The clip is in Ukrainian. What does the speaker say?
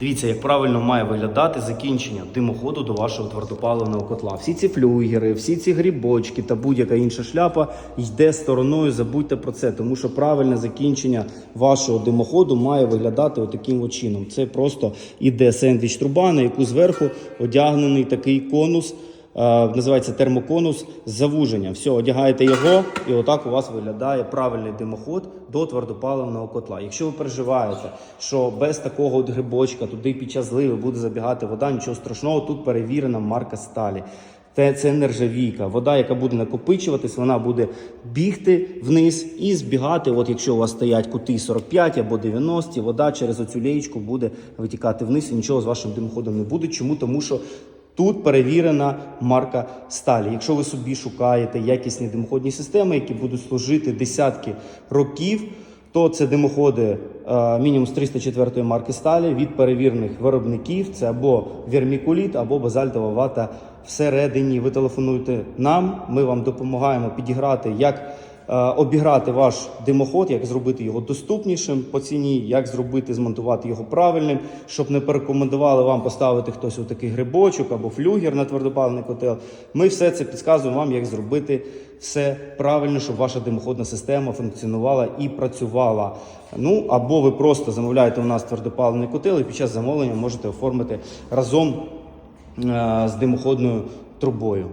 Дивіться, як правильно має виглядати закінчення димоходу до вашого твердопаливного котла. Всі ці флюгери, всі ці грібочки та будь-яка інша шляпа йде стороною. Забудьте про це, тому що правильне закінчення вашого димоходу має виглядати отаким от чином. Це просто іде сендвіч труба, на яку зверху одягнений такий конус. Е, Називається термоконус з завуженням. Все, одягаєте його, і отак у вас виглядає правильний димоход до твердопаливного котла. Якщо ви переживаєте, що без такого от грибочка туди під час зливи буде забігати вода, нічого страшного, тут перевірена марка сталі. Це, це нержавійка. Вода, яка буде накопичуватись, вона буде бігти вниз і збігати. От якщо у вас стоять кути 45 або 90, вода через оцю леєчку буде витікати вниз і нічого з вашим димоходом не буде. Чому? Тому що Тут перевірена марка сталі. Якщо ви собі шукаєте якісні димоходні системи, які будуть служити десятки років, то це димоходи е, мінімум з 304 марки сталі від перевірених виробників. Це або вермікуліт, або базальтова вата всередині. Ви телефонуєте нам, ми вам допомагаємо підіграти як. Е, Обіграти ваш димоход, як зробити його доступнішим по ціні, як зробити, змонтувати його правильним, щоб не порекомендували вам поставити хтось у такий грибочок або флюгер на твердопаливний котел. Ми все це підказуємо вам, як зробити все правильно, щоб ваша димоходна система функціонувала і працювала. Ну або ви просто замовляєте у нас твердопаливний котел і під час замовлення можете оформити разом е, з димоходною трубою.